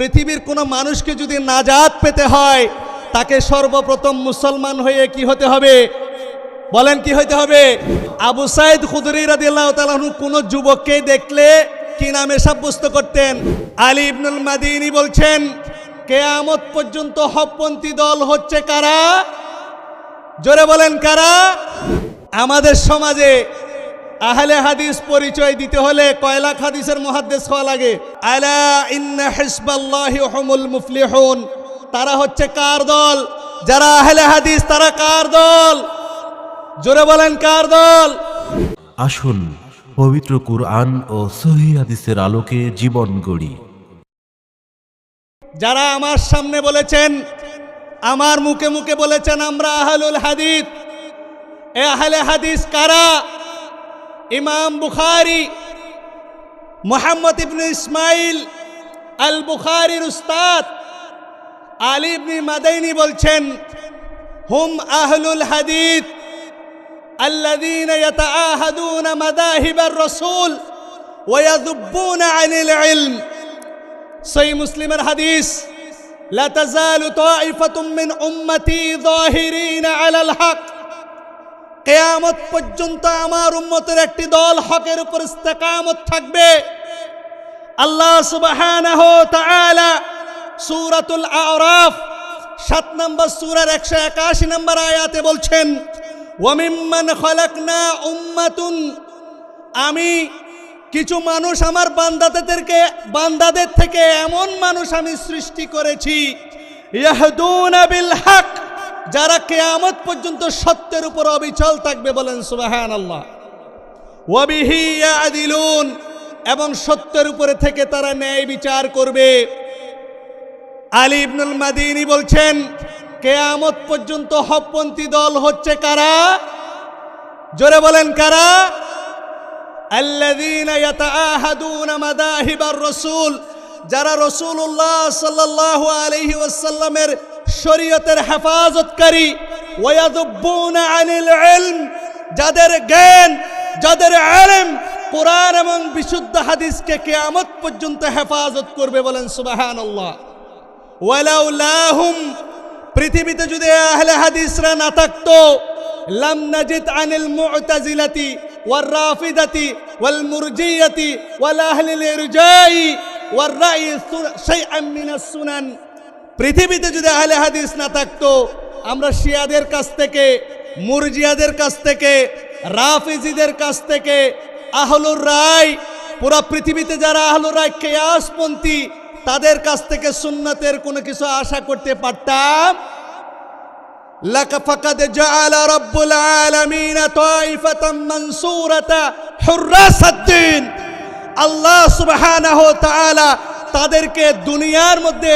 পৃথিবীর কোনো মানুষকে যদি নাজাত পেতে হয়, তাকে সর্বপ্রথম মুসলমান হয়ে কি হতে হবে? বলেন কি হইতে হবে? আবু সাইদ খুদরি রাদিয়াল্লাহ তাআলাহু কোন যুবককে দেখলে কি নামে সাব্যস্ত করতেন? আলী ইবনুল মাদিনী বলছেন, কেয়ামত পর্যন্ত হকপন্থী দল হচ্ছে কারা? জোরে বলেন, কারা? আমাদের সমাজে আহলে হাদিস পরিচয় দিতে হলে কয় লাখ হাদিসের মহাদ্দেশ হওয়া লাগে। আলা ইন্না হিসবাল্লাহি হুমুল মুফলিহুন। তারা হচ্ছে কার দল? যারা আহলে হাদিস তারা কার দল? জোরে বলেন কার দল? আসুন পবিত্র কুরআন ও সহি হাদিসের আলোকে জীবন গড়ি। যারা আমার সামনে বলেছেন আমার মুখে মুখে বলেছেন আমরা আহলুল হাদিস। এ আহলে হাদিস কারা? ইমাম বুখারি মোহাম্মদ ইবনে ইসমাইল আল বুখারির উস্তাদ আলী ইবনে মাদাইনি বলছেন হুম আহলুল হাদিস الذين يتعاهدون مذاهب الرسول ويذبون عن العلم সই মুসলিমের হাদিস لا تزال طائفة من أمتي ظاهرين على الحق কেয়ামত পর্যন্ত আমার উম্মতের একটি দল হকের উপর ইস্তেকামত থাকবে। আল্লাহ সুবহানাহু ওয়া তাআলা সূরাতুল আরাফ, সাত নম্বর সূরার একশো একাশি নম্বর আয়াতে বলছেন, ওয়ামিম্মান খলাকনা উম্মাতুন। আমি কিছু মানুষ আমার বান্দাদেরকে, বান্দাদের থেকে এমন মানুষ আমি সৃষ্টি করেছি, ইয়াহদুনা বিল হক। যারা কেয়ামত পর্যন্ত সত্যের উপর অবিচল থাকবে বলেন সুবাহান আল্লাহ ওয়াবিহিয়াদিলুন এবং সত্যের উপরে থেকে তারা ন্যায় বিচার করবে। আলী ইবনুল মাদিনী বলছেন, কেয়ামত পর্যন্ত হকপন্থী দল হচ্ছে কারা? জোরে বলেন কারা? যারা রসুল্লাহ সাল্লাহ আলাইহি ওয়াসাল্লামের শরীয়তের হেফাজতকারী আনিল ইলম, যাদের জ্ঞান, যাদের ইলম কোরআন এবং বিশুদ্ধ হাদিসকে কিয়ামত পর্যন্ত হেফাজত করবে বলেন সুবহানাল্লাহ। ওয়ালাউলাহুম পৃথিবীতে যদি আহলে হাদিসরা না থাকতো, লাম নাজিদ আনিল মুতাজিলাতি ওয়ার রাফিদাতি ওয়াল মুরজিয়াতি ওয়াল আহলিল ইরজাই ওয়ার রাই শাইআন মিনাস সুনান। পৃথিবীতে যদি আহলে হাদিস না থাকতো আমরা শিয়াদের কাছ থেকে মুরজিয়াদের কাছ থেকে রাফিজিদের কাছ থেকে আহলুর রায় পুরা পৃথিবীতে যারা আহলুর রায় কেয়াসপন্থী তাদের কাছ থেকে সুন্নতের কোনো কিছু আশা করতে পারতাম لك فقد جعل رب العالمين طائفة منصورة حراس الدين আল্লাহ সুবহানাহু ওয়া তাআলা তাদেরকে দুনিয়ার মধ্যে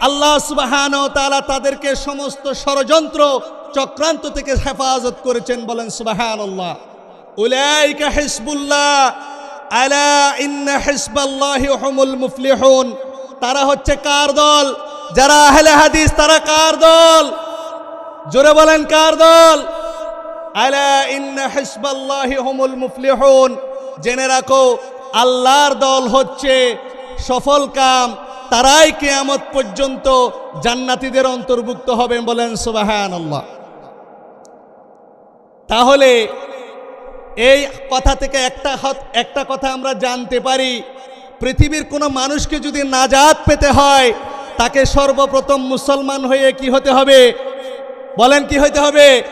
আল্লাহ সুবাহান তালা তাদেরকে সমস্ত ষড়যন্ত্র চক্রান্ত থেকে হেফাজত করেছেন বলেন সুবাহান আল্লাহ উলাইকা হিসবুল্লাহ, আলা ইন্না হিসবাল্লাহি হুমুল মুফলিহুন। তারা হচ্ছে কার দল? যারা আহলে হাদিস, তারা কার দল? জোরে বলেন কার দল? আলা ইন্না হিসবাল্লাহি হুমুল মুফলিহুন। জেনে রাখো, আল্লাহর দল হচ্ছে সফল কাম তারাই কেয়ামত পর্যন্ত জান্নাতীদের অন্তর্ভুক্ত হবেন বলেন সুবহানাল্লাহ। তাহলে এই কথা থেকে একটা হত- একটা কথা আমরা জানতে পারি, পৃথিবীর কোনো মানুষকে যদি নাজাত পেতে হয়, তাকে সর্বপ্রথম মুসলমান হয়ে কি হতে হবে? বলেন কি হইতে হবে?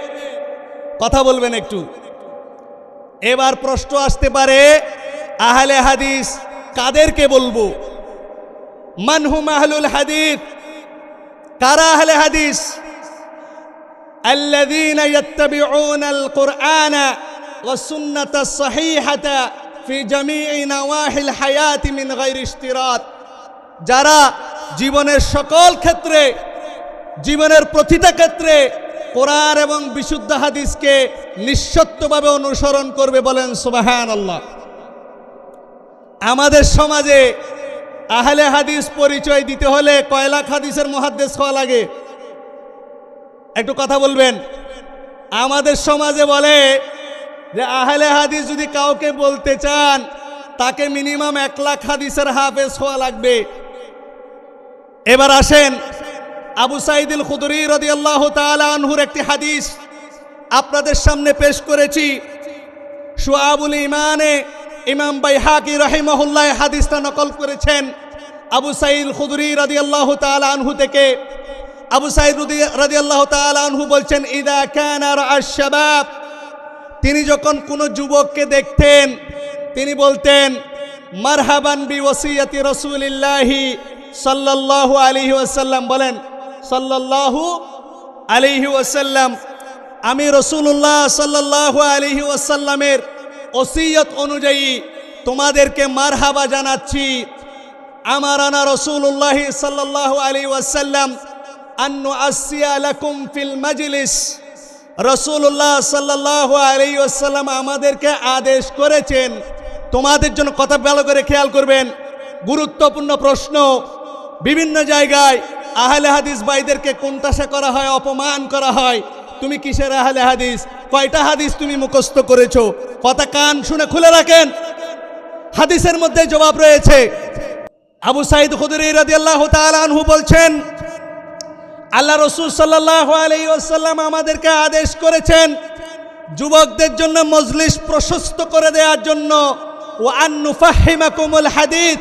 কথা বলবেন একটু। এবার প্রশ্ন আসতে পারে, আহলে হাদিস কাদেরকে বলব? মানহুম আহলুল হাদিস কারা আহলে হাদিস الذين يتبعون القرآن والسنة الصحيحة في جميع نواحي الحياة من غير اشتراط যারা জীবনের সকল ক্ষেত্রে জীবনের প্রতিটা ক্ষেত্রে কোরআন এবং বিশুদ্ধ হাদিসকে নিঃসত্বভাবে অনুসরণ করবে বলেন সুবাহান আল্লাহ আমাদের সমাজে আহলে হাদিস পরিচয় দিতে হলে কয় লাখ হাদিসের মহাদ্দেশ হওয়া লাগে? একটু কথা বলবেন? আমাদের সমাজে বলে যে আহলে হাদিস যদি কাউকে বলতে চান, তাকে মিনিমাম এক লাখ হাদিসের হাফেজ হওয়া লাগবে। এবার আসেন আবু সাইদুল খুদরি রদি আল্লাহ আনহুর একটি হাদিস আপনাদের সামনে পেশ করেছি। সুয়াবুল ইমানে ইমাম বাই হাকি রহিমহুল্লাহ হাদিসটা নকল করেছেন। আবু সাইদ খুদরি রাদি আল্লাহ আনহু থেকে। আবু সাইদ রাদি আল্লাহ আনহু বলছেন, ইদা ক্যানার আশাবাব তিনি যখন কোনো যুবককে দেখতেন, তিনি বলতেন, মারহাবান বি ওসিয়তি রসুলিল্লাহি সাল্লাল্লাহু আলাইহি ওয়াসাল্লাম। বলেন, সাল্লাল্লাহু আলাইহি ওয়াসাল্লাম, আমি রসুল্লাহ সাল্লাল্লাহু আলাইহি ওয়াসাল্লামের ওসিয়ত অনুযায়ী তোমাদেরকে মারহাবা জানাচ্ছি। আমার আনা রসুল্লাহ সাল্লাল্লাহু আলাইহি ওয়াসাল্লাম, আন্নু আসিয়া ফিল মাজলিস। রসুল্লাহ সাল্লাহ আলী ওয়াসাল্লাম আমাদেরকে আদেশ করেছেন, তোমাদের জন্য কথা ভালো করে খেয়াল করবেন। গুরুত্বপূর্ণ প্রশ্ন, বিভিন্ন জায়গায় আহলে হাদিস ভাইদেরকে কোনটাসা করা হয়, অপমান করা হয়। তুমি কিসের আহলে হাদিস? কয়টা হাদিস তুমি মুখস্থ করেছ? কথা কান শুনে খুলে রাখেন। হাদিসের মধ্যে জবাব রয়েছে। আবু সাইদ খুদরি রাদিয়াল্লাহু তাআলা আনহু বলছেন, আল্লাহ রসুল সাল্লাহ আলাইসাল্লাম আমাদেরকে আদেশ করেছেন, যুবকদের জন্য মজলিস প্রশস্ত করে দেওয়ার জন্য ও আন্নু ফাহিমা কোমল হাদিস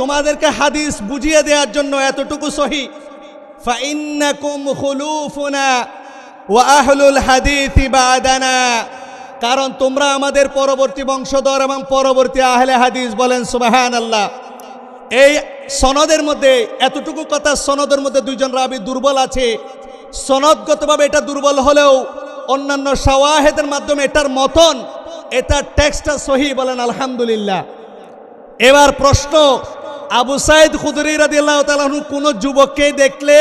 তোমাদেরকে হাদিস বুঝিয়ে দেওয়ার জন্য এতটুকু সহি। ফাইন্নাকুম খুলুফুনা ও আহলুল হাদিস বাদানা। কারণ তোমরা আমাদের পরবর্তী বংশধর এবং পরবর্তী আহলে হাদিস বলেন সুবাহান আল্লাহ এই সনদের মধ্যে, এতটুকু কথা সনদের মধ্যে দুইজন রাবি দুর্বল আছে। সনদগতভাবে এটা দুর্বল হলেও অন্যান্য সাওয়াহেদের মাধ্যমে এটার মতন, এটার টেক্সটটা সহি বলেন, আলহামদুলিল্লাহ। এবার প্রশ্ন, আবু সাইদ খুদরি রাদিয়াল্লাহ তাআলাহু কোনো যুবককে দেখলে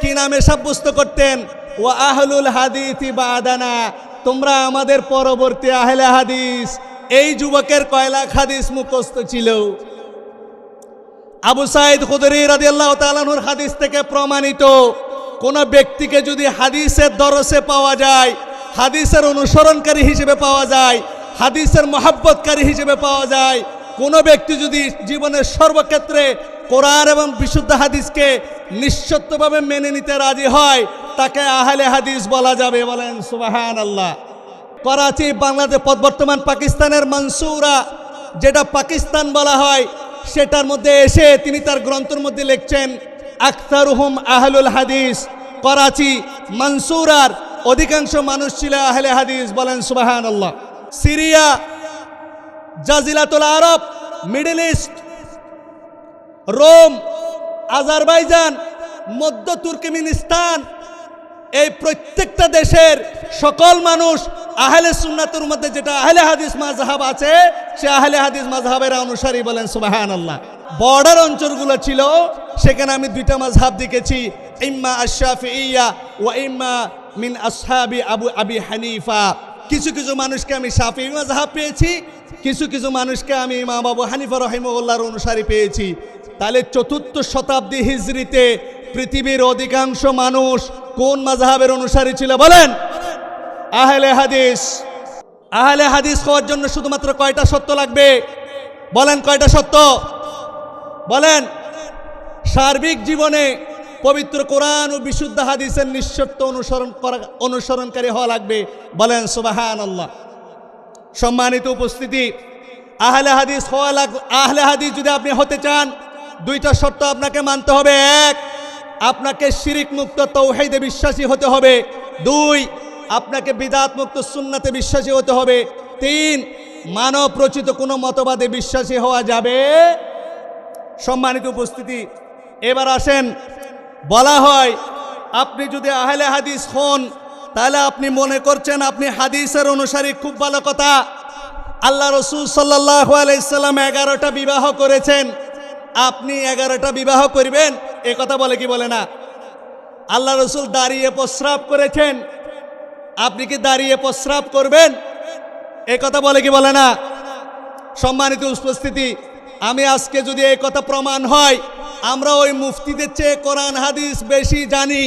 কি নামে সাব্যস্ত করতেন? ও আহলুল হাদিসি বাদানা, তোমরা আমাদের পরবর্তী আহলে হাদিস, এই যুবকের কয়লাক হাদিস মুখস্থ ছিল? আবু সাইদ খুদরি রাদিয়াল্লাহ তাআলাহুর হাদিস থেকে প্রমাণিত, কোন ব্যক্তিকে যদি হাদিসের দরসে পাওয়া যায়, হাদিসের অনুসরণকারী হিসেবে পাওয়া যায়, হাদিসের মহাব্বতকারী হিসেবে পাওয়া যায়, কোনো ব্যক্তি যদি জীবনের সর্বক্ষেত্রে কোরআন এবং বিশুদ্ধ হাদিসকে নিঃসত্যভাবে মেনে নিতে রাজি হয়, তাকে আহলে হাদিস বলা যাবে। বলেন সুবাহান আল্লাহ করাচি বাংলাদেশ বর্তমান পাকিস্তানের মনসুরা, যেটা পাকিস্তান বলা হয়, সেটার মধ্যে এসে তিনি তার গ্রন্থের মধ্যে লিখছেন আখতার হুম আহলুল হাদিস। করাচি মনসুরার অধিকাংশ মানুষ ছিল আহলে হাদিস। বলেন সুবাহান আল্লাহ সিরিয়া, জাজিলাতুল আরব, মিডল ইস্ট, রোম আজারবাইজান, মধ্য তুর্কমেনিস্তান, এই প্রত্যেকটা দেশের সকল মানুষ আহলে সুন্নাতের মধ্যে যেটা আহলে হাদিস মাজহাব আছে, সে আহলে হাদিস মাজহাবের অনুসারী বলেন সুবাহান আল্লাহ বর্ডার অঞ্চলগুলো ছিল, সেখানে আমি দুইটা মাজহাব দেখেছি, ইম্মা আশরাফি ইয়া ও ইম্মা মিন আসহাবি আবু আবি হানিফা। কিছু কিছু মানুষকে আমি শাফি মাজহাব পেয়েছি, কিছু কিছু মানুষকে আমি ইমাম বাবু হানিফা রহিমউল্লাহর অনুসারী পেয়েছি। তাহলে চতুর্থ শতাব্দী হিজরিতে পৃথিবীর অধিকাংশ মানুষ কোন মাযহাবের অনুসারী ছিল বলেন? আহলে হাদিস। আহলে হাদিস হওয়ার জন্য শুধুমাত্র কয়টা সত্য লাগবে? বলেন কয়টা সত্য? বলেন, সার্বিক জীবনে পবিত্র কোরআন ও বিশুদ্ধ হাদিসের নিঃশর্ত অনুসরণ করা, অনুসরণকারী হওয়া লাগবে। বলেন সুবাহান আল্লাহ সম্মানিত উপস্থিতি, আহলে হাদিস হওয়া লাগ, আহলে হাদিস যদি আপনি হতে চান, দুইটা শর্ত আপনাকে মানতে হবে। এক, আপনাকে শিরিক মুক্ত তৌহিদে বিশ্বাসী হতে হবে। দুই, আপনাকে বিদাত মুক্ত সুন্নাতে বিশ্বাসী হতে হবে। তিন, মানব রচিত কোনো মতবাদে বিশ্বাসী হওয়া যাবে। সম্মানিত উপস্থিতি, এবার আসেন বলা হয়, আপনি যদি আহলে হাদিস হন, তাহলে আপনি মনে করছেন আপনি হাদিসের অনুসারী, খুব ভালো কথা। আল্লাহ রসুল সাল্লাহ আলাইসাল্লাম এগারোটা বিবাহ করেছেন। আপনি এগারোটা বিবাহ করবেন? এ কথা বলে কি বলে না? আল্লাহ রসুল দাঁড়িয়ে প্রস্রাব করেছেন। আপনি কি দাঁড়িয়ে প্রস্রাব করবেন? এ কথা বলে কি বলে না? সম্মানিত উপস্থিতি, আমি আজকে যদি এই কথা প্রমাণ হয় আমরা ওই মুফতিদের চেয়ে কোরআন, হাদিস বেশি জানি।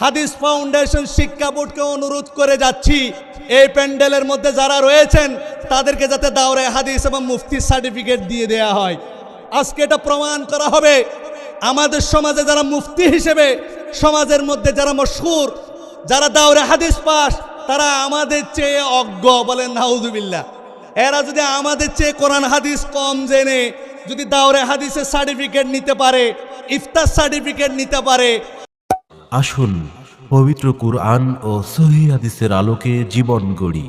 হাদিস ফাউন্ডেশন শিক্ষা বোর্ডকে অনুরোধ করে যাচ্ছি। এই প্যান্ডেলের মধ্যে যারা রয়েছেন, তাদেরকে যাতে দাওরে হাদিস এবং মুফতির সার্টিফিকেট দিয়ে দেয়া হয়। আজকে এটা প্রমাণ করা হবে। আমাদের সমাজে যারা মুফতি হিসেবে, সমাজের মধ্যে যারা মশহুর, যারা দাওরে হাদিস পাস, তারা আমাদের চেয়ে অজ্ঞ বলেন নাউজুবিল্লাহ এরা যদি আমাদের চেয়ে কোরআন, হাদিস কম জেনে যদি দাওরে হাদিসের সার্টিফিকেট নিতে পারে, ইফতার সার্টিফিকেট নিতে পারে। আসুন পবিত্র কুরআন ও সহি হাদিসের আলোকে জীবন গড়ি।